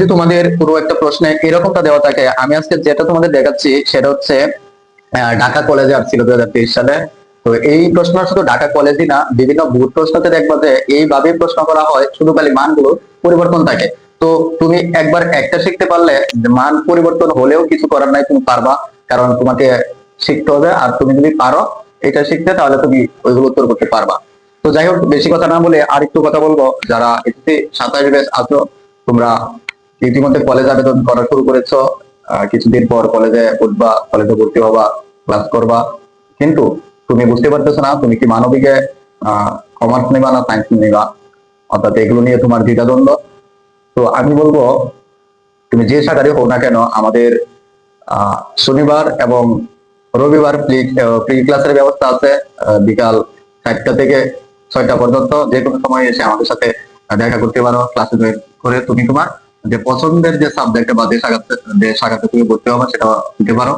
যদি তোমাদের পুরো একটা প্রশ্নে এরকমটা দেওয়া থাকে, আমি আজকে যেটা তোমাদের দেখাচ্ছি সেটা হচ্ছে ঢাকা কলেজে আসছিল দুই হাজার সালে। তো এই প্রশ্ন শুধু ঢাকা কলেজই না, বিভিন্ন ভূত প্রশ্নতে দেখবা যে এইভাবে প্রশ্ন করা হয়, শুধু খালি মানগুলো পরিবর্তন থাকে। তো তুমি একবার একটা শিখতে পারলে, মান পরিবর্তন হলেও কিছু করার নাই, তুমি পারবা। কারণ তোমাকে শিখতে হবে, আর তুমি যদি পারো এটা শিখতে, তাহলে তুমি ওইগুলো উত্তর করতে পারবা। তো যাই হোক, বেশি কথা না বলে আর একটু কথা বলব। যারা সাতাশ ব্যাচ আছো, তোমরা ইতিমধ্যে কলেজ আবেদন করা শুরু করেছ কিছুদিন পর কলেজে উঠবা কলেজে ভর্তি হবা ক্লাস করবা। কিন্তু তুমি বুঝতে পারতেছো না, তুমি কি মানবিকে কমার্স নেবা না সায়েন্স নেবা? অর্থাৎ এগুলো নিয়ে তোমার দ্বিধাদ্বন্দ্ব। তো আমি বলব, তুমি যে শাখারই হোক না কেন, আমাদের শনিবার এবং রবিবার প্রি ক্লাসের ব্যবস্থা আছে বিকাল চারটা থেকে ছয়টা পর্যন্ত। যে কোনো সময় এসে আমাদের সাথে দেখা করতে পারো ক্লাসে করে তুমি তোমার যে পছন্দের যে সাবজেক্ট বা যে তুমি ভর্তি হবে সেটা দিতে পারো।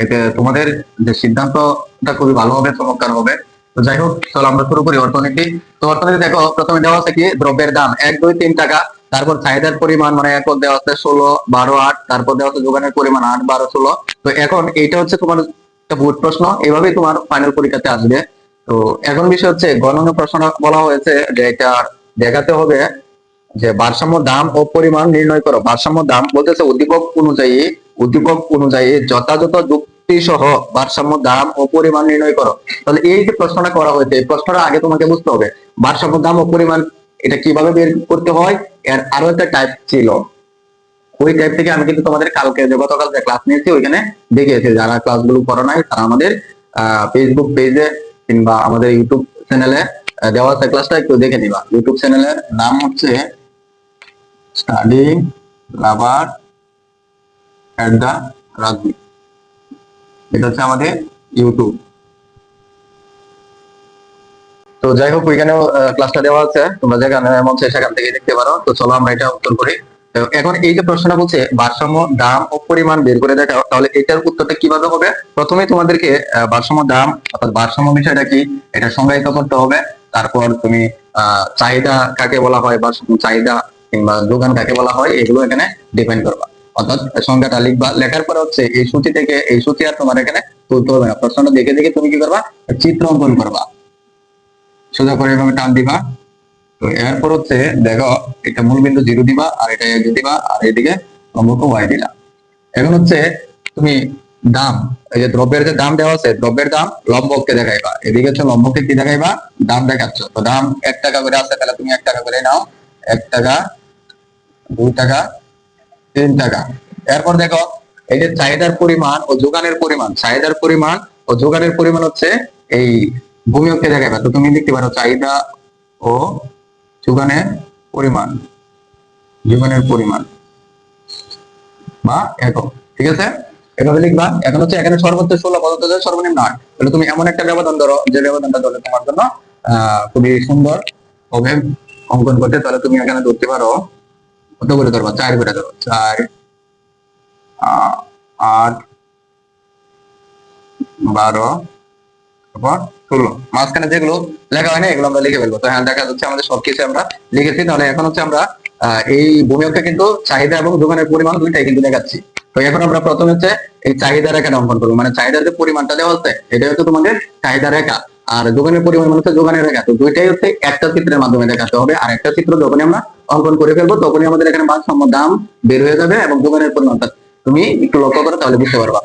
এতে তোমাদের যে সিদ্ধান্তটা খুবই ভালো হবে, চমৎকার হবে। তো যাই হোক, চলো আমরা শুরু করি অর্থনীতি। তো অর্থনীতি দেখো, প্রথমে দেওয়া আছে কি? দ্রব্যের দাম, এক, দুই, তিন টাকা। তারপর চাহিদার পরিমাণ মানে একক দেওয়া আছে ষোলো, বারো, আট। তারপর দেওয়া আছে যোগানের পরিমাণ, আট, বারো, ষোলো। তো এখন এইটা হচ্ছে তোমার একটা ভোট প্রশ্ন, এভাবেই তোমার ফাইনাল পরীক্ষাতে আসবে। তো এখন বিষয় হচ্ছে, গণনা প্রশ্ন বলা হয়েছে যে এটা দেখাতে হবে যে ভারসাম্য দাম ও পরিমাণ নির্ণয় করো। ভারসাম্য দাম বলতেছে উদ্দীপক অনুযায়ী উদ্দীপক অনুযায়ী যথাযথ যুক্তি সহ ভারসাম্য দাম ও পরিমাণ নির্ণয় করো। তাহলে এই যে প্রশ্নটা করা হয়েছে, এই প্রশ্নটা আগে তোমাকে বুঝতে হবে। ভারসাম্য দাম ও পরিমাণ, এটা কীভাবে বের করতে হয়? এর আরও একটা টাইপ ছিল। ওই টাইপ থেকে আমি কিন্তু তোমাদের কালকে যে গতকাল যে ক্লাস নিয়েছি, ওইখানে দেখিয়েছি। যারা ক্লাসগুলো করো নাই, তারা আমাদের ফেসবুক পেজে কিংবা আমাদের ইউটিউব চ্যানেলে দেওয়া আছে ক্লাসটা একটু দেখে নিবা। ইউটিউব চ্যানেলের নাম হচ্ছে স্টাডি লাভার এট দা রাজনীতি এটা হচ্ছে আমাদের ইউটিউব তো যাই হোক, ওইখানেও ক্লাসটা দেওয়া আছে। তোমরা যেখানে মন চায় সেখান থেকে দেখতে পারো। তো চলো আমরা এটা উত্তর করি। এখন এই যে প্রশ্নটা বলছে, ভারসাম্য, দাম ও পরিমাণ বের করে দেখাও, তাহলে এটার উত্তরটা কীভাবে হবে? প্রথমে তোমাদেরকে ভারসাম্য, দাম, অর্থাৎ ভারসাম্য বিষয়টা কি? এটা সংজ্ঞায়িত করতে হবে। তারপর তুমি চাহিদা কাকে বলা হয় বা চাহিদা কিংবা যোগান কাকে বলা হয়, এগুলো এখানে ডিপেন্ড করবা। অর্থাৎ সংজ্ঞাটা লিখবা, লেখার পরে হচ্ছে এই সূচি থেকে, এই সূচি আর তোমার এখানে তুলতে হবে না। প্রশ্নটা দেখে দেখে তুমি কি করবা? চিত্র অঙ্কন করবা। সোজা করে এভাবে টান দিবা। তো এরপর হচ্ছে দেখো, এটা মূল বিন্দু জিরো দিবা, আর এটা এক দিবা, আর এদিকে লম্বক ওয়াই দিলা। এখন হচ্ছে তুমি দাম, এই যে দ্রব্যের যে দাম দেওয়া আছে, দ্রব্যের দাম লম্বককে দেখাইবা। এদিকে হচ্ছে লম্বককে কি দেখাইবা? দাম দেখাচ্ছ। তো দাম এক টাকা করে আছে, তাহলে তুমি এক টাকা করে নাও। এক টাকা দুই টাকা, তিন টাকা। এরপর দেখো, এই যে চাহিদার পরিমাণ ও যোগানের পরিমাণ, চাহিদার পরিমাণ ও যোগানের পরিমাণ হচ্ছে এই তো তুমি পারো চাহিদা ও যোগানের পরিমাণ যোগানের পরিমাণ। বা ঠিক আছে? এভাবে লিখবা। এখন হচ্ছে এখানে সর্বোচ্চ ষোলো পদার্থ সর্বনিম্ন আট তাহলে তুমি এমন একটা ব্যবধান ধরো, যে ব্যবধানটা তোমার জন্য খুবই সুন্দর অঙ্কন করতে। তাহলে তুমি এখানে ধরতে পারো কত করে ধরবা। চার করে ধরো চার আট, বারো, তারপর ষোলো। মাঝখানে যেগুলো লেখা এগুলো আমরা লিখে ফেলব। তো হ্যাঁ দেখা যাচ্ছে আমাদের সবকিছু আমরা লিখেছি। তাহলে এখন হচ্ছে আমরা এই কিন্তু চাহিদা এবং যোগানের পরিমাণ দুইটাই কিন্তু দেখাচ্ছি। তো এখন আমরা প্রথমে হচ্ছে এই চাহিদা রেখাটা অঙ্কন করব। মানে চাহিদার যে পরিমাণটা দেওয়া হচ্ছে এটা হচ্ছে তোমাদের চাহিদা রেখা। আর যোগানের পরিমাণ মানে হচ্ছে যোগানের রেখা। তো দুইটাই হচ্ছে একটা চিত্রের মাধ্যমে দেখাতে হবে। আর একটা চিত্র যখনই আমরা অঙ্কন করে ফেলব, তখনই আমাদের এখানে ভারসাম্য দাম বের হয়ে যাবে এবং যোগানের পরিমাণটা তুমি একটু লক্ষ্য করো তাহলে বুঝতে পারবা।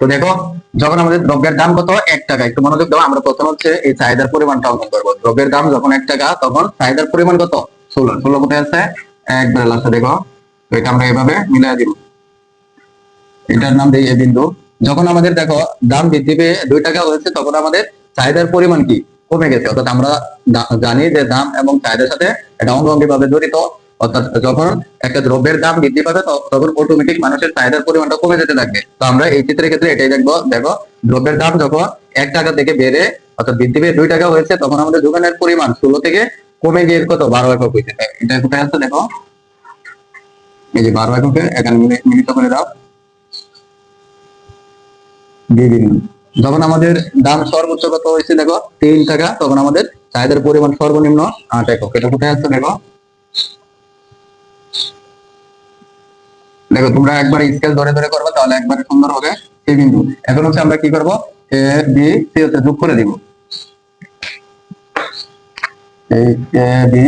তো দেখো, যখন আমাদের দ্রব্যের দাম কত? এক টাকা। একটু মনোযোগ দাও, আমরা প্রথম হচ্ছে এই চাহিদার পরিমাণটা অঙ্কন করব। দ্রব্যের দাম যখন এক টাকা, তখন চাহিদার পরিমাণ কত? ষোলো। ষোলো কোথায় আছে? একবার লাস্টে দেখো। তো এটা আমরা এভাবে মিলাই দিব। এটার নাম দিই এ বিন্দু। যখন আমাদের দেখো দাম বৃদ্ধি পেয়ে দুই টাকা হয়েছে, তখন আমাদের চাহিদার পরিমাণ কি? কমে গেছে। অর্থাৎ আমরা জানি যে দাম এবং চাহিদার সাথে এটা অঙ্গাঙ্গি ভাবে জড়িত। অর্থাৎ যখন একটা দ্রব্যের দাম বৃদ্ধি পাবে তখন অটোমেটিক মানুষের চাহিদার পরিমাণটা কমে যেতে থাকবে। তো আমরা এই চিত্রের ক্ষেত্রে এটাই দেখব। দেখো, দ্রব্যের দাম যখন এক টাকা থেকে বেড়ে, অর্থাৎ বৃদ্ধি পেয়ে দুই টাকা হয়েছে, তখন আমাদের যোগানের পরিমাণ ষোলো থেকে কমে গিয়ে কত? বারো একক হয়েছে। এটা কোথায় আছে দেখো। এই যে বারো এককে, এখানে মিলিত করে দাও। দিন যখন আমাদের দাম সর্বোচ্চ কত হয়েছে দেখো? তিন টাকা, তখন আমাদের চাহিদার পরিমাণ সর্বনিম্ন আট একক। এটা কোথায় আছে দেখো? দেখো, তোমরা একবার স্কেল ধরে ধরে করবে, তাহলে একবার সুন্দর হবে। এই বিন্দু। এখন হচ্ছে আমরা কি করব? এ, বি, সি হচ্ছে যোগ করে দিব। এই, এ, বি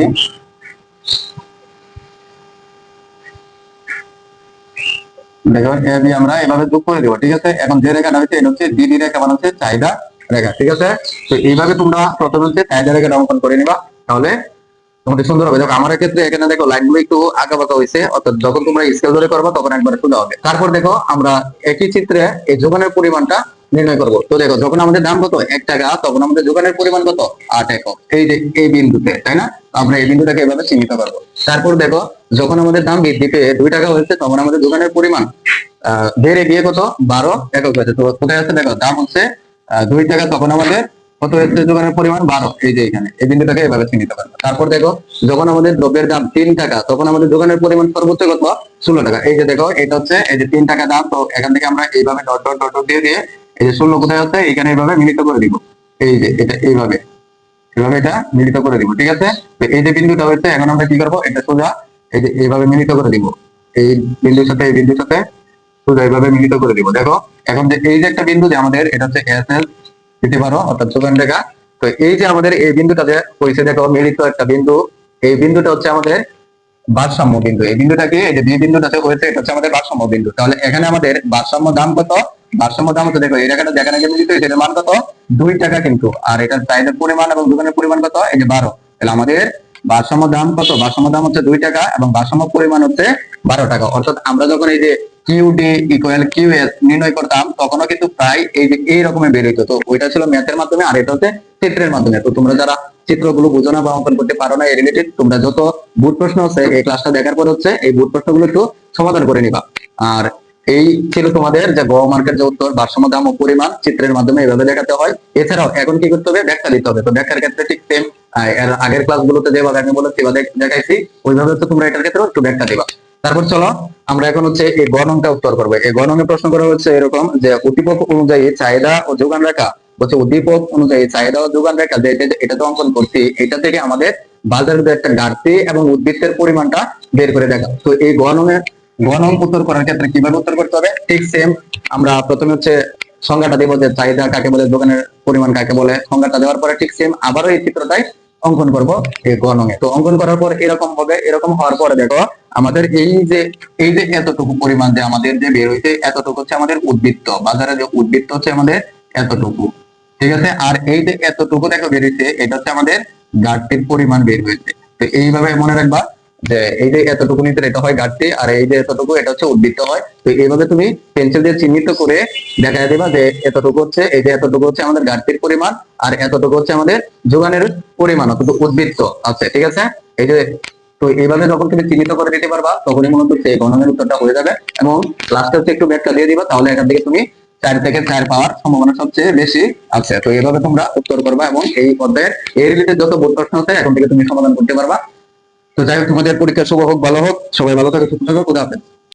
দেখো, এ আমরা এভাবে যোগ করে দেবো, ঠিক আছে? এখন যে রেখাটা হচ্ছে এটা হচ্ছে ডিডি রেখা মানে হচ্ছে চাহিদা রেখা, ঠিক আছে? তো এইভাবে তোমরা প্রথমে হচ্ছে চাহিদা রেখাটা অঙ্কন করে নিবা, তাহলে তোমাদের সুন্দর হবে। দেখো, আমার ক্ষেত্রে এখানে দেখো, লাইনগুলো একটু আঁকা বাঁকা হয়েছে, অর্থাৎ যখন তোমরা স্কেল ধরে করবে, তখন একবারে সোজা হবে। তারপর দেখো, আমরা একই চিত্রে এই যোগানের পরিমাণটা নির্ণয় করব। তো দেখো, যখন আমাদের দাম কত? এক টাকা, তখন আমাদের যোগানের পরিমাণ কত? আট একক। এই যে, এই বিন্দুতে, তাই না? আমরা এই বিন্দুটাকে এভাবে চিহ্নিত করব। তারপর দেখো, যখন আমাদের দাম বৃদ্ধি পেয়ে দুই টাকা হয়েছে, তখন আমাদের দোকানের পরিমাণ, আহ, বেড়ে গিয়ে কত? বারো একক হয়েছে। তো কোথায় আছে? দেখো, দাম হচ্ছে দুই টাকা, তখন আমাদের কত হচ্ছে দোকানের পরিমাণ বারো। এই যে এখানে, এই বিন্দুটাকে এভাবে চিহ্নিত করব। তারপর দেখো, যখন আমাদের দ্রব্যের দাম তিন টাকা, তখন আমাদের দোকানের পরিমাণ সর্বোচ্চ কত? ষোলো টাকা। এই যে দেখো, এটা হচ্ছে, এই যে তিন টাকা দাম, তো এখান থেকে আমরা এইভাবে ডট ডট ডট দিয়ে দিয়ে এই যে ষোলো কোথায় হচ্ছে? এখানে এইভাবে মিলিত করে দিব। এই যে এটা এইভাবে। এভাবে এটা মিলিত করে দিব, ঠিক আছে? তো এই যে বিন্দুটা হচ্ছে এখন আমরা কি করব? এটা সোজা এই যে এইভাবে মিলিত করে দিব। এই বিন্দুর সাথে, এই বিন্দুর সাথে সোজা এইভাবে মিলিত করে দিব। দেখো, এখন যে এই যে একটা বিন্দু যে আমাদের, এটা হচ্ছে এস এল দিতে পারো, অর্থাৎ সুগান রেখা। তো এই যে আমাদের এই বিন্দুটা যে হয়েছে, দেখো, মিলিত একটা বিন্দু। এই বিন্দুটা হচ্ছে আমাদের ভারসাম্য বিন্দু। এই বিন্দুটাকে এই যে বি বিন্দুটাতে হয়েছে, এটা হচ্ছে আমাদের ভারসাম্য বিন্দু। তাহলে এখানে আমাদের ভারসাম্য দাম কত? ভারসাম্য দাম হচ্ছে, দেখো, এই রেখাটা যেখানে যে মিলিত হয়েছে এটার মান কত? দুই টাকা কিন্তু। আর এটার চাহিদার পরিমাণ এবং দোকানের পরিমাণ কত? এই যে বারো। তাহলে আমাদের ভারসাম্য দাম কত? ভারসাম্য দাম হচ্ছে দুই টাকা এবং ভারসাম্য পরিমাণ হচ্ছে বারো টাকা। অর্থাৎ আমরা যখন এই যে Q D equal Q S নির্ণয় করতাম, তখনও কিন্তু প্রায় এই যে এই রকমের বের হইতো। তো ওইটা ছিল ম্যাথের মাধ্যমে, আর এটা হচ্ছে চিত্রের মাধ্যমে। তো তোমরা যারা চিত্রগুলো বুঝো না বা অঙ্কন করতে পারো না এই রিলেটেড তোমরা যত বুট প্রশ্ন আছে, এই ক্লাসটা দেখার পর হচ্ছে, এই বুট প্রশ্নগুলো একটু সমাধান করে নিবা। আর এই ছিল তোমাদের যে গ মার্কের যে উত্তর, ভারসাম্য, দাম ও পরিমাণ চিত্রের মাধ্যমে এভাবে দেখাতে হয়। এছাড়াও এখন কি করতে হবে? ব্যাখ্যা দিতে হবে। তো ব্যাখ্যার ক্ষেত্রে ঠিক সেম এর আগের ক্লাসগুলোতে যেভাবে আমি বলেছি বা দেখাইছি, ওইভাবে হচ্ছে তোমরা এটার ক্ষেত্রে একটু ব্যাখ্যা দিবা। তারপর চলো, আমরা এখন হচ্ছে এই গণনটা উত্তর করব। এই গণনে প্রশ্ন করা হচ্ছে এরকম যে উদ্দীপক অনুযায়ী চাহিদা ও যোগান রেখা। বলছে উদ্দীপক অনুযায়ী চাহিদা ও যোগান রেখা যে এটা- তো অঙ্কন করছি, এটা থেকে আমাদের বাজারের একটা ঘাটতি এবং উদ্বৃত্তের পরিমাণটা বের করে দেখা তো এই গণনের গণন উত্তর করার ক্ষেত্রে কীভাবে উত্তর করতে হবে? ঠিক সেম আমরা প্রথমে হচ্ছে সংজ্ঞাটা দেবো যে চাহিদা কাকে বলে দোকানের পরিমাণ কাকে বলে, সংজ্ঞাটা দেওয়ার পরে ঠিক সেম আবারও এই চিত্রটাই অঙ্কন করব এই গণনে তো অঙ্কন করার পর এরকম হবে, এরকম হওয়ার পরে দেখো, আমাদের এই যে এই যে এতটুকু পরিমাণ যে আমাদের যে বের হইতে এতটুকু হচ্ছে আমাদের উদ্বৃত্ত, বাজারে যে উদ্বৃত্ত হচ্ছে আমাদের এতটুকু। ঠিক আছে? আর এই যে এতটুকু দেখো বের হইছে, এটা হচ্ছে আমাদের ঘাটতির পরিমাণ বের হয়েছে তো এইভাবে মনে রাখবা যে এই যে এতটুকু নিতে এটা হয় ঘাটতি আর এই যে এতটুকু, এটা হচ্ছে উদ্বৃত্ত হয়। তো এইভাবে তুমি পেন্সিল দিয়ে চিহ্নিত করে দেখা যে এতটুকু হচ্ছে, এই যে এতটুকু হচ্ছে আমাদের ঘাটতির পরিমাণ আর এতটুকু হচ্ছে আমাদের যোগানের পরিমাণ অর্থাৎ উদ্বৃত্ত আছে, ঠিক আছে? এই যে, তো এইভাবে যখন তুমি চিহ্নিত করে দিতে পারবা, তখনই হচ্ছে সেই গণনের উত্তরটা হয়ে যাবে এবং লাস্টে হচ্ছে একটু ব্যাগটা দিয়ে দিবা, তাহলে এখান থেকে তুমি চার থেকে চার পাওয়ার সম্ভাবনা সবচেয়ে বেশি আছে। তো এইভাবে তোমরা উত্তর করবা এবং এই অধ্যায়ের এই রিলেটেড যত বোর্ড প্রশ্ন আছে, এখন থেকে তুমি সমাধান করতে পারবা। তো যাই হোক, তোমাদের পরীক্ষা শুভ হোক, ভালো হোক, সবাই ভালো থাকো, সুস্থ থাকো, খুদা হাফেজ।